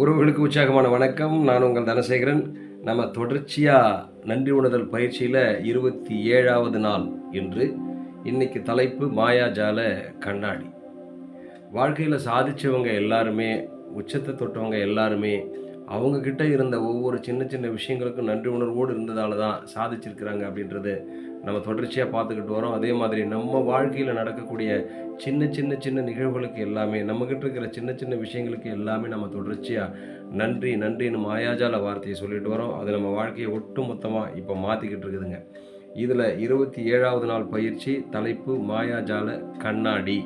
உறவுகளுக்கு உற்சாகமான வணக்கம். நான் உங்கள் தனசேகரன். நம்ம தொடர்ச்சியாக நன்றி உணர்தல் பயிற்சியில் இருபத்தி ஏழாவது நாள் இன்று. இன்னைக்கு தலைப்பு மாயாஜால கண்ணாடி. வாழ்க்கையில் சாதித்தவங்க எல்லாருமே உச்சத்தை தொட்டவங்க எல்லாருமே அவங்கக்கிட்ட இருந்த ஒவ்வொரு சின்ன சின்ன விஷயங்களுக்கும் நன்றி உணர்வோடு இருந்ததால தான் சாதிச்சிருக்கிறாங்க அப்படின்றது நம்ம தொடர்ச்சியாக பார்த்துக்கிட்டு வரோம். அதே மாதிரி நம்ம வாழ்க்கையில் நடக்கக்கூடிய சின்ன சின்ன சின்ன நிகழ்வுகளுக்கு எல்லாமே நம்மக்கிட்ட இருக்கிற சின்ன சின்ன விஷயங்களுக்கு எல்லாமே நம்ம தொடர்ச்சியாக நன்றி நன்றின்னு மாயாஜால வார்த்தையை சொல்லிட்டு வரோம். அது நம்ம வாழ்க்கையை ஒட்டு மொத்தமாக இப்போ மாற்றிக்கிட்டு இருக்குதுங்க. இதில் இருபத்தி ஏழாவது நாள் பயிற்சி தலைப்பு மாயாஜால கண்ணாடி.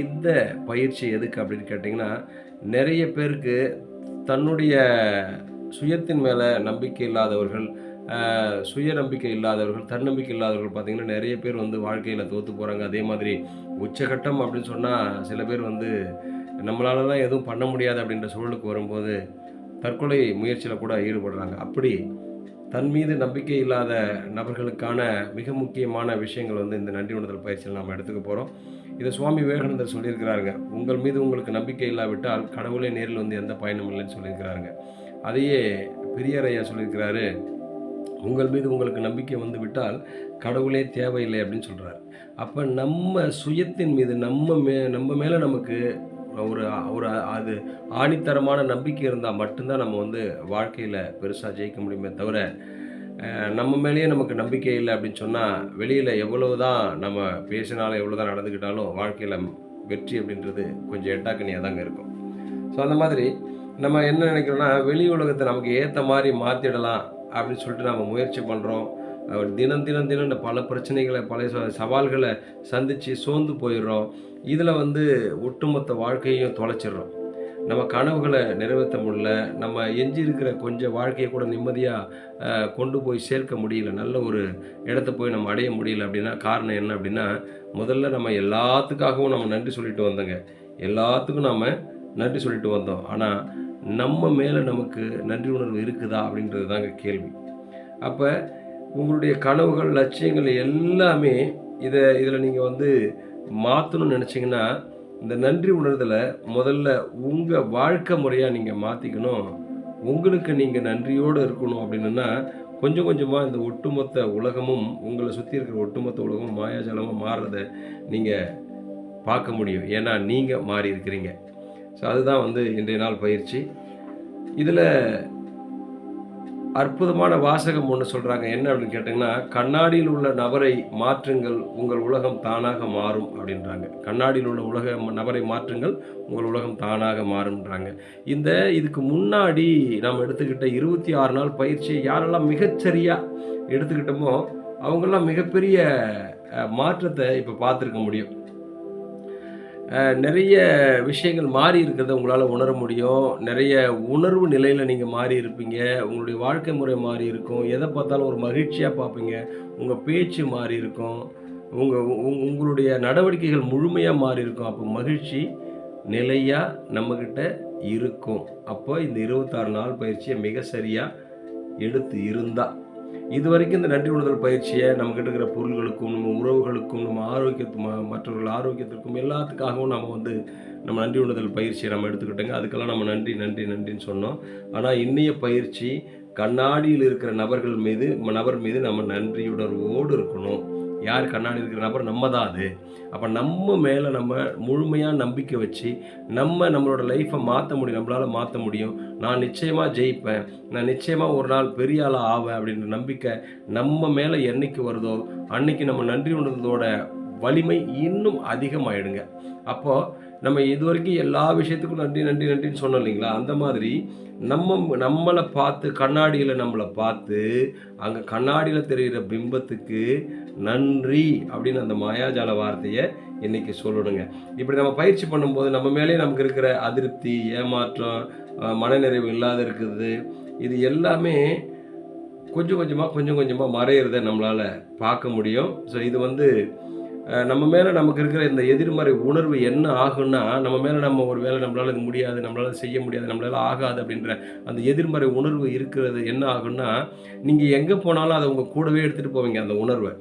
இந்த பயிற்சி எதுக்கு அப்படின்னு கேட்டிங்கன்னா நிறைய பேருக்கு தன்னுடைய சுயத்தின் மேலே நம்பிக்கை இல்லாதவர்கள் சுய நம்பிக்கை இல்லாதவர்கள் தன்னம்பிக்கை இல்லாதவர்கள் பார்த்திங்கன்னா நிறைய பேர் வந்து வாழ்க்கையில் தோற்று போகிறாங்க அதே மாதிரி உச்சகட்டம் அப்படின்னு சொன்னால் சில பேர் வந்து நம்மளால தான் எதுவும் பண்ண முடியாது அப்படின்ற சூழலுக்கு வரும்போது தற்கொலை முயற்சியில் கூட ஈடுபடுறாங்க. அப்படி தன் மீது நம்பிக்கை இல்லாத நபர்களுக்கான மிக முக்கியமான விஷயங்கள் வந்து இந்த நன்றி உணர்தல் பயிற்சியில் நாம் எடுத்துக்க போகிறோம் இதை சுவாமி விவேகானந்தர் சொல்லியிருக்கிறாருங்க. உங்கள் மீது உங்களுக்கு நம்பிக்கை இல்லாவிட்டால் கடவுளே நேரில் வந்து எந்த பயனும் இல்லைன்னு சொல்லியிருக்கிறாருங்க. அதையே பெரியார் ஐயா சொல்லியிருக்கிறாரு. உங்கள் மீது உங்களுக்கு நம்பிக்கை வந்து விட்டால் கடவுளே தேவையில்லை அப்படின்னு சொல்கிறார் அப்போ நம்ம சுயத்தின் மீது நம்ம மே நம்ம மேலே நமக்கு ஒரு ஒரு அது ஆணித்தரமான நம்பிக்கை இருந்தால் மட்டும்தான் நம்ம வந்து வாழ்க்கையில் பெருசாக ஜெயிக்க முடியுமே தவிர நம்ம மேலேயே நமக்கு நம்பிக்கை இல்லை அப்படின்னு சொன்னால் வெளியில் எவ்வளவு தான் நம்ம பேசினாலும் எவ்வளோ தான் நடந்துக்கிட்டாலும் வாழ்க்கையில் வெற்றி அப்படின்றது கொஞ்சம் எட்டாக்கணியாக தாங்க இருக்கும். ஸோ அந்த மாதிரி நம்ம என்ன நினைக்கிறோன்னா வெளி உலகத்தை நமக்கு ஏற்ற மாதிரி மாற்றிடலாம் அப்படின்னு சொல்லிட்டு நம்ம முயற்சி பண்ணுறோம் தினம் தினம் தினம் இந்த பல பிரச்சனைகளை பல சவால்களை சந்தித்து சோர்ந்து போயிடுறோம். இதில் வந்து ஒட்டுமொத்த வாழ்க்கையையும் தொலைச்சிடுறோம். நம்ம கனவுகளை நிறைவேற்ற முடியல. நம்ம எஞ்சி இருக்கிற கொஞ்சம் வாழ்க்கையை கூட நிம்மதியாக கொண்டு போய் சேர்க்க முடியல. நல்ல ஒரு இடத்த போய் நம்ம அடைய முடியல அப்படின்னா காரணம் என்ன அப்படின்னா முதல்ல நம்ம எல்லாத்துக்காகவும் நம்ம நன்றி சொல்லிட்டு வந்தோங்க. எல்லாத்துக்கும் நாம் நன்றி சொல்லிட்டு வந்தோம். ஆனால் நம்ம மேலே நமக்கு நன்றி உணர்வு இருக்குதா அப்படின்றது தாங்க கேள்வி. அப்போ உங்களுடைய கனவுகள் லட்சியங்கள் எல்லாமே இதை இதில் நீங்கள் வந்து மாற்றணும்னு நினச்சிங்கன்னா இந்த நன்றி உணர்தலை முதல்ல உங்கள் வாழ்க்கை முறையாக நீங்கள் மாற்றிக்கணும் உங்களுக்கு நீங்கள் நன்றியோடு இருக்கணும் அப்படின்னா கொஞ்சம் கொஞ்சமாக இந்த ஒட்டுமொத்த உலகமும் உங்களை சுற்றி இருக்கிற ஒட்டுமொத்த உலகமும் மாயாஜாலமாக மாறுறத நீங்கள் பார்க்க முடியும். ஏன்னா நீங்கள் மாறி இருக்கிறீங்க ஸோ அதுதான் வந்து இன்றைய நாள் பயிற்சி. இதில் அற்புதமான வாசகம் ஒன்று சொல்கிறாங்க என்ன அப்படின்னு கேட்டிங்கன்னா கண்ணாடியில் உள்ள நபரை மாற்றுங்கள் உங்கள் உலகம் தானாக மாறும் அப்படின்றாங்க. கண்ணாடியில் உள்ள உலக நபரை மாற்றுங்கள் உங்கள் உலகம் தானாக மாறும்ன்றாங்க. இந்த இதுக்கு முன்னாடி நாம் எடுத்துக்கிட்ட இருபத்தி ஆறு நாள் பயிற்சியை யாரெல்லாம் மிகச்சரியாக எடுத்துக்கிட்டோமோ அவங்கெல்லாம் மிகப்பெரிய மாற்றத்தை இப்போ பார்த்துருக்க முடியும். நிறைய விஷயங்கள் மாறி இருக்கிறத உங்களால் உணர முடியும். நிறைய உணர்வு நிலையில் நீங்கள் மாறி இருப்பீங்க. உங்களுடைய வாழ்க்கை முறை மாறி இருக்கும். எதை பார்த்தாலும் ஒரு மகிழ்ச்சியாக பார்ப்பீங்க. உங்கள் பேச்சு மாறி இருக்கும். உங்கள் உங்களுடைய நடவடிக்கைகள் முழுமையாக மாறி இருக்கும். அப்போ மகிழ்ச்சி நிலையாக நம்மக்கிட்ட இருக்கும். அப்போ இந்த இருபத்தாறு நாள் பயிற்சியை மிக சரியாக எடுத்து இருந்தால் இது வரைக்கும் இந்த நன்றி உணர்தல் பயிற்சியை நம்மக்கிட்ட இருக்கிற பொருள்களுக்கும் நம்ம உறவுகளுக்கும் நம்ம ஆரோக்கியத்து ம- மற்றவர்கள் ஆரோக்கியத்திற்கும் எல்லாத்துக்காகவும் நம்ம வந்து நம்ம நன்றி உணர்தல் பயிற்சியை நம்ம எடுத்துக்கிட்டோங்க. அதுக்கெல்லாம் நம்ம நன்றி நன்றி நன்றின்னு சொன்னோம். ஆனால் இன்னைய பயிற்சி கண்ணாடியில் இருக்கிற நபர்கள் மீது நபர் மீது நம்ம நன்றியுணர்வோடு இருக்கணும். யார் கண்ணாடி இருக்கிற நபர் நம்ம தான் அது. அப்போ நம்ம மேலே நம்ம முழுமையாக நம்பிக்கை வச்சு நம்ம நம்மளோட லைஃப்பை மாற்ற முடியும் நம்மளால் மாற்ற முடியும். நான் நிச்சயமாக ஜெயிப்பேன். நான் நிச்சயமாக ஒரு நாள் பெரிய ஆளாக ஆவேன் அப்படின்ற நம்பிக்கை நம்ம மேலே என்னைக்கு வருதோ அன்னைக்கு நம்ம நன்றி உணர்ந்ததோட வலிமை இன்னும் அதிகமாயிடுங்க. அப்போது நம்ம இது வரைக்கும் எல்லா விஷயத்துக்கும் நன்றி நன்றி நன்றின்னு சொன்னோம் இல்லைங்களா? அந்த மாதிரி நம்ம நம்மளை பார்த்து கண்ணாடியில் நம்மளை பார்த்து அங்கே கண்ணாடியில் தெரிகிற பிம்பத்துக்கு நன்றி அப்படின்னு அந்த மாயாஜால வார்த்தையை இன்னைக்கு சொல்லணுங்க. இப்படி நம்ம பயிற்சி பண்ணும்போது நம்ம மேலே நமக்கு இருக்கிற அதிருப்தி ஏமாற்றம் மனநிறைவு இல்லாத இருக்குது. இது எல்லாமே கொஞ்சம் கொஞ்சமாக கொஞ்சம் கொஞ்சமாக மறையிறத நம்மளால் பார்க்க முடியும். ஸோ இது வந்து நம்ம மேலே நமக்கு இருக்கிற இந்த எதிர்மறை உணர்வு என்ன ஆகுன்னா நம்ம மேலே நம்ம ஒரு வேலை நம்மளால் இது முடியாது நம்மளால் செய்ய முடியாது நம்மளால் ஆகாது அப்படின்ற அந்த எதிர்மறை உணர்வு இருக்கிறது என்ன ஆகுன்னா நீங்கள் எங்கே போனாலும் அதை உங்கள் கூடவே எடுத்துகிட்டு போவீங்க அந்த உணர்வை.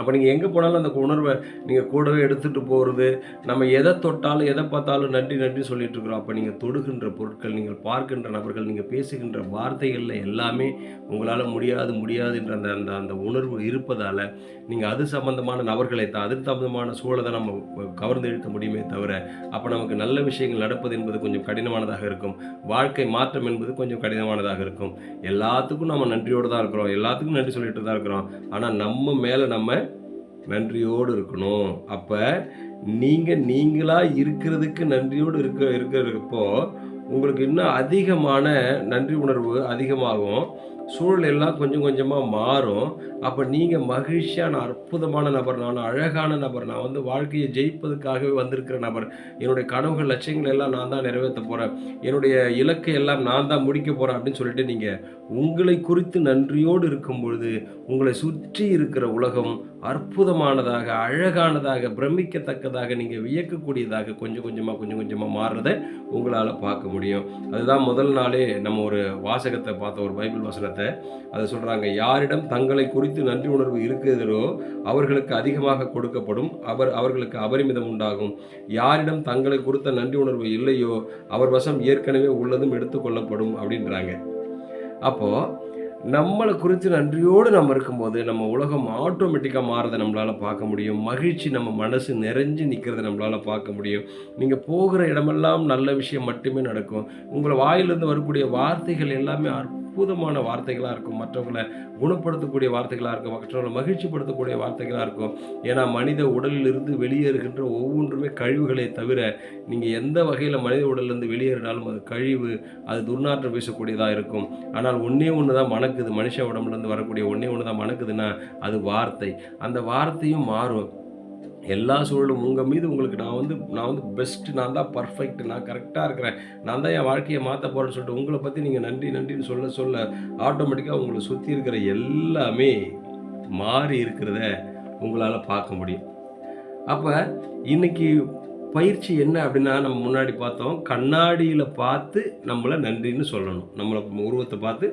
அப்போ நீங்கள் எங்கே போனாலும் அந்த உணர்வை நீங்கள் கூடவே எடுத்துகிட்டு போகிறது நம்ம எதை தொட்டாலும் எதை பார்த்தாலும் நன்றி நன்றி சொல்லிட்டு இருக்கிறோம். அப்போ நீங்கள் தொடுகின்ற பொருட்கள் நீங்கள் பார்க்கின்ற நபர்கள் நீங்கள் பேசுகின்ற வார்த்தைகளில் எல்லாமே உங்களால் முடியாது முடியாது என்ற அந்த அந்த அந்த உணர்வு இருப்பதால் நீங்கள் அது சம்பந்தமான நபர்களை தான் அது சம்பந்தமான சூழலை நம்ம கவர்ந்து இழுக்க முடியுமே தவிர அப்போ நமக்கு நல்ல விஷயங்கள் நடப்பது என்பது கொஞ்சம் கடினமானதாக இருக்கும். வாழ்க்கை மாற்றம் என்பது கொஞ்சம் கடினமானதாக இருக்கும். எல்லாத்துக்கும் நம்ம நன்றியோடு தான் இருக்கிறோம். எல்லாத்துக்கும் நன்றி சொல்லிட்டு தான் இருக்கிறோம். ஆனால் நம்ம மேலே நம்ம நன்றியோடு இருக்கணும். அப்போ நீங்கள் நீங்களாக இருக்கிறதுக்கு நன்றியோடு இருக்க இருக்கிறப்போ உங்களுக்கு இன்னும் அதிகமான நன்றி உணர்வு அதிகமாகும். சூழல் எல்லாம் கொஞ்சம் கொஞ்சமாக மாறும். அப்போ நீங்கள் மகிழ்ச்சியான அற்புதமான நபர் நான் அழகான நபர் நான் வந்து வாழ்க்கையை ஜெயிப்பதுக்காகவே வந்திருக்கிற நபர். என்னுடைய கனவுகள் லட்சியங்கள் எல்லாம் நான் தான் நிறைவேற்ற போகிறேன் என்னுடைய இலக்கை எல்லாம் நான் தான் முடிக்க போகிறேன் அப்படின்னு சொல்லிட்டு நீங்கள் உங்களை குறித்து நன்றியோடு இருக்கும் பொழுது உங்களை சுற்றி இருக்கிற உலகம் அற்புதமானதாக அழகானதாக பிரமிக்கத்தக்கதாக நீங்கள் வியக்கக்கூடியதாக கொஞ்சம் கொஞ்சமாக கொஞ்சம் கொஞ்சமாக மாறுறதை உங்களால் பார்க்க முடியும். அதுதான் முதல் நாளே நம்ம ஒரு வாசகத்தை பார்த்த ஒரு பைபிள் வசனத்தை. அதை சொல்கிறாங்க யாரிடம் தங்களை குறித்து நன்றி உணர்வு இருக்குதோ அவர்களுக்கு அதிகமாக கொடுக்கப்படும் அவர் அவர்களுக்கு அபரிமிதம் உண்டாகும். யாரிடம் தங்களை குறித்த நன்றி உணர்வு இல்லையோ அவர் வசம் ஏற்கனவே உள்ளதும் எடுத்துக்கொள்ளப்படும் அப்படின்றாங்க. அப்போது நம்மளை குறித்து நன்றியோடு நம்ம இருக்கும்போது நம்ம உலகம் ஆட்டோமேட்டிக்காக மாறதை நம்மளால் பார்க்க முடியும். மகிழ்ச்சி நம்ம மனசு நிறைஞ்சு நிற்கிறத நம்மளால் பார்க்க முடியும். நீங்கள் போகிற இடமெல்லாம் நல்ல விஷயம் மட்டுமே நடக்கும். உங்களை வாயிலிருந்து வரக்கூடிய வார்த்தைகள் எல்லாமே அற்புதமான வார்த்தைகளாக இருக்கும். மற்றவங்களை குணப்படுத்தக்கூடிய வார்த்தைகளாக இருக்கும். மற்றவங்களை மகிழ்ச்சிப்படுத்தக்கூடிய வார்த்தைகளாக இருக்கும். ஏன்னா மனித உடலிலிருந்து வெளியேறுகின்ற ஒவ்வொன்றுமே கழிவுகளை தவிர நீங்கள் எந்த வகையில் மனித உடலிலிருந்து வெளியேறினாலும் அது கழிவு அது துர்நாற்றம் வீசக்கூடியதாக இருக்கும். ஆனால் ஒன்றே ஒன்று தான் மணக்குது மனுஷ உடம்புலேருந்து வரக்கூடிய ஒன்றே ஒன்று தான் மணக்குதுன்னா அது வார்த்தை. அந்த வார்த்தையும் மாறும். எல்லா சூழலும். உங்கள் மீது உங்களுக்கு நான் வந்து நான் வந்து பெஸ்ட்டு நான் தான் பர்ஃபெக்ட் நான் கரெக்டாக இருக்கிறேன். நான் தான் என் வாழ்க்கையை மாற்ற போகிறேன்னு சொல்லிட்டு உங்களை பற்றி நீங்கள் நன்றி நன்றின்னு சொல்ல சொல்ல ஆட்டோமேட்டிக்காக உங்களை சுற்றி இருக்கிற எல்லாமே மாறி இருக்கிறத உங்களால் பார்க்க முடியும். அப்போ இன்றைக்கி பயிற்சி என்ன அப்படின்னா நம்ம முன்னாடி பார்த்தோம். கண்ணாடியில் பார்த்து நம்மளை நன்றின்னு சொல்லணும். நம்மளை உருவத்தை பார்த்து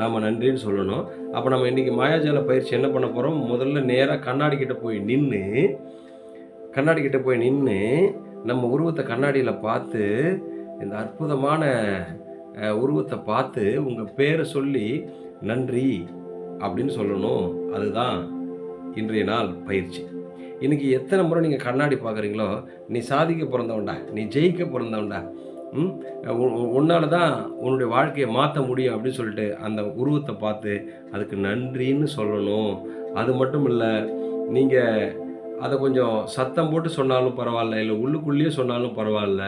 நம்ம நன்றின்னு சொல்லணும். அப்போ நம்ம இன்றைக்கி மாயாஜால பயிற்சி என்ன பண்ண போகிறோம் முதல்ல நேராக கண்ணாடி கிட்டே போய் நின்று கண்ணாடி கிட்டே போய் நின்று நம்ம உருவத்தை கண்ணாடியில் பார்த்து இந்த அற்புதமான உருவத்தை பார்த்து உங்கள் பேரை சொல்லி நன்றி அப்படின்னு சொல்லணும். அதுதான் இன்றைய நாள் பயிற்சி. இன்றைக்கி எத்தனை முறை நீங்கள் கண்ணாடி பார்க்குறீங்களோ நீ சாதிக்க பிறந்தவன்டா நீ ஜெயிக்க பிறந்தவன்டா ம் தான் உன்னுடைய வாழ்க்கையை மாற்ற முடியும் அப்படின்னு சொல்லிட்டு அந்த உருவத்தை பார்த்து அதுக்கு நன்றின்னு சொல்லணும். அது மட்டும் இல்லை நீங்கள் அதை கொஞ்சம் சத்தம் போட்டு சொன்னாலும் பரவாயில்ல இல்லை உள்ளுக்குள்ளேயே சொன்னாலும் பரவாயில்ல.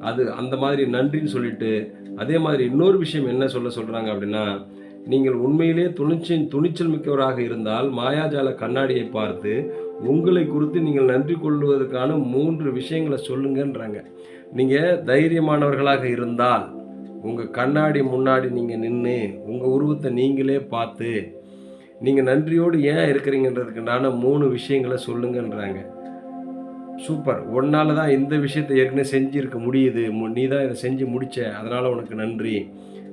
அது அந்த மாதிரி நன்றின்னு சொல்லிட்டு அதே மாதிரி இன்னொரு விஷயம் என்ன சொல்ல சொல்கிறாங்க அப்படின்னா நீங்கள் உண்மையிலே துணிச்சி துணிச்சல் மிக்கவராக இருந்தால் மாயாஜால கண்ணாடியை பார்த்து உங்களை குறித்து நீங்கள் நன்றி கொள்வதற்கான மூன்று விஷயங்களை சொல்லுங்கன்றாங்க. நீங்கள் தைரியமானவர்களாக இருந்தால் உங்கள் கண்ணாடி முன்னாடி நீங்கள் நின்று உங்கள் உருவத்தை நீங்களே பார்த்து நீங்கள் நன்றியோடு ஏன் இருக்கிறீங்கன்றதுக்குண்டான மூணு விஷயங்களை சொல்லுங்கன்றாங்க. சூப்பர். உன்னால தான் இந்த விஷயத்தை ஏற்கனவே செஞ்சுருக்க முடியுது. மு- நீ தான் இதை செஞ்சு முடித்த அதனால் உனக்கு நன்றி.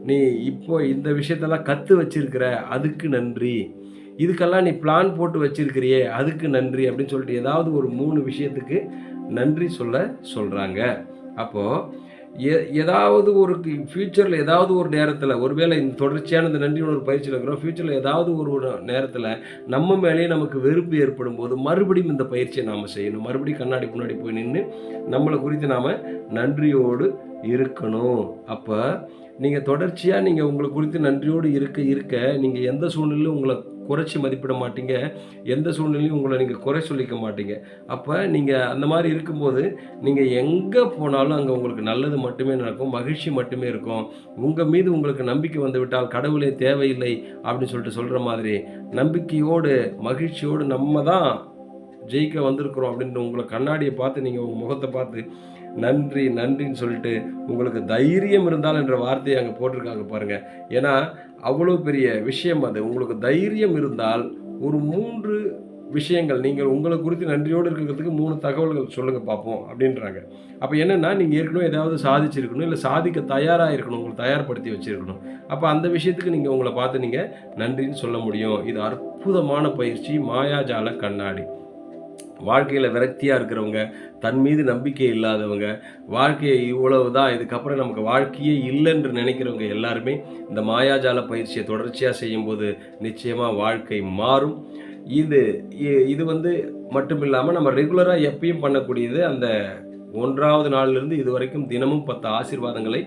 நீ இப்போ இந்த விஷயத்தெல்லாம் கற்று வச்சிருக்கிற அதுக்கு நன்றி. இதுக்கெல்லாம் நீ பிளான் போட்டு வச்சிருக்கிறியே அதுக்கு நன்றி அப்படின்னு சொல்லிட்டு ஏதாவது ஒரு மூணு விஷயத்துக்கு நன்றி சொல்ல சொல்கிறாங்க அப்போது எ ஏதாவது ஒரு ஃப்யூச்சரில் ஏதாவது ஒரு நேரத்தில் ஒருவேளை இந்த தொடர்ச்சியான இந்த நன்றி உணர்வு பயிற்சியில் இருக்கிறோம் ஃப்யூச்சரில் ஏதாவது ஒரு நேரத்தில் நம்ம மேலேயே நமக்கு வெறுப்பு ஏற்படும் போது மறுபடியும் இந்த பயிற்சியை நாம் செய்யணும். மறுபடியும் கண்ணாடி முன்னாடி போய் நின்று நம்மளை குறித்து நாம் நன்றியோடு இருக்கணும். அப்போ நீங்கள் தொடர்ச்சியாக நீங்கள் உங்களை குறித்து நன்றியோடு இருக்க இருக்க நீங்கள் எந்த சூழ்நிலையும் உங்களை குறைச்சி மதிப்பிட மாட்டீங்க. எந்த சூழ்நிலையும் உங்களை நீங்கள் குறை சொல்லிக்க மாட்டீங்க. அப்போ நீங்கள் அந்த மாதிரி இருக்கும்போது நீங்கள் எங்கே போனாலும் அங்கே உங்களுக்கு நல்லது மட்டுமே நடக்கும் மகிழ்ச்சி மட்டுமே இருக்கும். உங்கள் மீது உங்களுக்கு நம்பிக்கை வந்துவிட்டால் கடவுளே தேவையில்லை அப்படின்னு சொல்லிட்டு சொல்கிற மாதிரி நம்பிக்கையோடு மகிழ்ச்சியோடு நம்ம தான் ஜெயிக்க வந்திருக்கிறோம் அப்படின்ட்டு உங்களை கண்ணாடியை பார்த்து நீங்கள் உங்கள் முகத்தை பார்த்து நன்றி நன்றின்னு சொல்லிட்டு உங்களுக்கு தைரியம் இருந்தால் என்ற வார்த்தையை அங்கே போட்டிருக்காங்க பாருங்கள் ஏன்னா அவ்வளோ பெரிய விஷயம் அது. உங்களுக்கு தைரியம் இருந்தால் ஒரு மூன்று விஷயங்கள் நீங்கள் உங்களை குறித்து நன்றியோடு இருக்கிறதுக்கு மூணு தகவல்கள் சொல்லுங்கள் பார்ப்போம் அப்படின்றாங்க. அப்போ என்னென்னா நீங்கள் ஏற்கனவே ஏதாவது சாதிச்சிருக்கணும் இல்லை சாதிக்க தயாராக இருக்கணும் உங்களை தயார்படுத்தி வச்சுருக்கணும். அப்போ அந்த விஷயத்துக்கு நீங்கள் உங்களை பார்த்து நீங்கள் நன்றின்னு சொல்ல முடியும். இது அற்புதமான பயிற்சி. மாயாஜால கண்ணாடி. வாழ்க்கையில் விரக்தியாக இருக்கிறவங்க தன் மீது நம்பிக்கை இல்லாதவங்க வாழ்க்கையை இவ்வளவு தான் இதுக்கப்புறம் நமக்கு வாழ்க்கையே இல்லைன்று நினைக்கிறவங்க எல்லாருமே இந்த மாயாஜால பயிற்சியை தொடர்ச்சியாக செய்யும்போது நிச்சயமாக வாழ்க்கை மாறும். இது இ- இது வந்து மட்டும் இல்லாமல் நம்ம ரெகுலராக எப்பயும் பண்ணக்கூடியது அந்த ஒன்றாவது நாளிலிருந்து இது வரைக்கும் தினமும் பத்து ஆசீர்வாதங்களை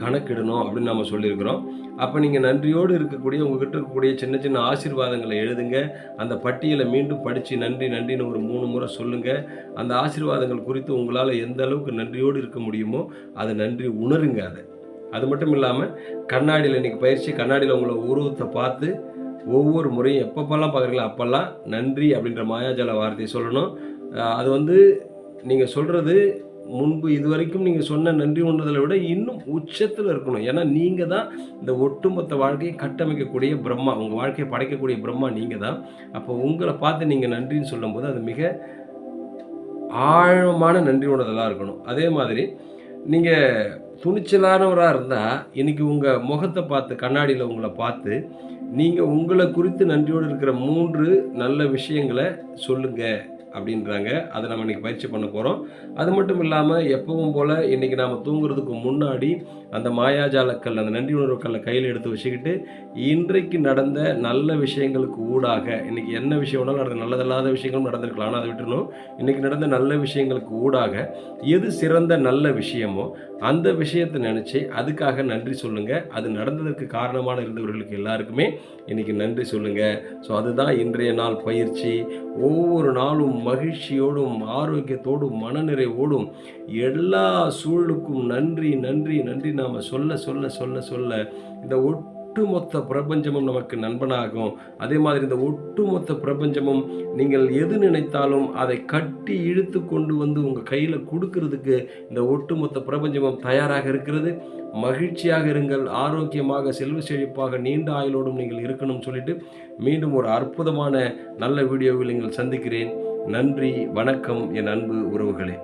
கணக்கிடணும் அப்படின்னு நம்ம சொல்லியிருக்கிறோம். அப்போ நீங்கள் நன்றியோடு இருக்கக்கூடிய உங்ககிட்ட இருக்கக்கூடிய சின்ன சின்ன ஆசீர்வாதங்களை எழுதுங்க. அந்த பட்டியலை மீண்டும் படித்து நன்றி நன்றின்னு ஒரு மூணு முறை சொல்லுங்கள் அந்த ஆசீர்வாதங்கள் குறித்து உங்களால் எந்த அளவுக்கு நன்றியோடு இருக்க முடியுமோ அதை நன்றி உணருங்க அதை. அது மட்டும் இல்லாமல் கண்ணாடியில் இன்றைக்கி பயிற்சி கண்ணாடியில் உங்களை உருவத்தை பார்த்து ஒவ்வொரு முறையும் எப்பப்பெல்லாம் பார்க்குறீங்களோ அப்போல்லாம் நன்றி அப்படின்ற மாயாஜால வார்த்தையை சொல்லணும். அது வந்து நீங்கள் சொல்கிறது முன்பு இதுவரைக்கும் நீங்கள் சொன்ன நன்றி உணர்தலை விட இன்னும் உச்சத்தில் இருக்கணும். ஏன்னா நீங்கள் தான் இந்த ஒட்டுமொத்த வாழ்க்கையை கட்டமைக்கக்கூடிய பிரம்மா. உங்கள் வாழ்க்கையை படைக்கக்கூடிய பிரம்மா நீங்கள் தான் அப்போ உங்களை பார்த்து நீங்கள் நன்றின்னு சொல்லும்போது அது மிக ஆழமான நன்றி உணர்தலாக இருக்கணும். அதே மாதிரி நீங்கள் துணிச்சலானவராக இருந்தால் இன்றைக்கி உங்கள் முகத்தை பார்த்து கண்ணாடியில் உங்களை பார்த்து நீங்கள் உங்களை குறித்து நன்றியோடு இருக்கிற மூன்று நல்ல விஷயங்களை சொல்லுங்கள் அப்படின்றாங்க. அதை நம்ம இன்றைக்கி பயிற்சி பண்ண போகிறோம் அது மட்டும் இல்லாமல் எப்பவும் போல் இன்றைக்கி நாம் தூங்குறதுக்கு முன்னாடி அந்த மாயாஜாலக்கல் அந்த நன்றி உணர்வுக்கல்லை கையில் எடுத்து வச்சுக்கிட்டு இன்றைக்கு நடந்த நல்ல விஷயங்களுக்கு ஊடாக இன்றைக்கி என்ன விஷயம் வேணாலும் நடந்த நல்லதல்லாத விஷயங்களும் நடந்திருக்கலாம். ஆனால் அதை விட்டுறணும். இன்றைக்கி நடந்த நல்ல விஷயங்களுக்கு ஊடாக எது சிறந்த நல்ல விஷயமோ அந்த விஷயத்தை நினச்சி அதுக்காக நன்றி சொல்லுங்கள் அது நடந்ததற்கு காரணமான இருந்தவர்களுக்கு எல்லாருக்குமே இன்றைக்கி நன்றி சொல்லுங்கள் ஸோ அதுதான் இன்றைய நாள் பயிற்சி. ஒவ்வொரு நாளும் மகிழ்ச்சியோடும் ஆரோக்கியத்தோடும் மனநிறைவோடும் எல்லா சூழலுக்கும் நன்றி நன்றி நன்றி நாம் சொல்ல சொல்ல சொல்ல சொல்ல இந்த ஒட்டுமொத்த பிரபஞ்சமும் நமக்கு நண்பனாகும். அதே மாதிரி இந்த ஒட்டுமொத்த பிரபஞ்சமும் நீங்கள் எது நினைத்தாலும் அதை கட்டி இழுத்து கொண்டு வந்து உங்கள் கையில் கொடுக்கறதுக்கு இந்த ஒட்டுமொத்த பிரபஞ்சமும் தயாராக இருக்கிறது. மகிழ்ச்சியாக இருங்கள் ஆரோக்கியமாக செல்வ செழிப்பாக நீண்ட ஆயுளோடும் நீங்கள் இருக்கணும்னு சொல்லிட்டு மீண்டும் ஒரு அற்புதமான நல்ல வீடியோவில் நீங்கள் சந்திக்கிறேன். நன்றி வணக்கம் என் அன்பு உறவுகளே.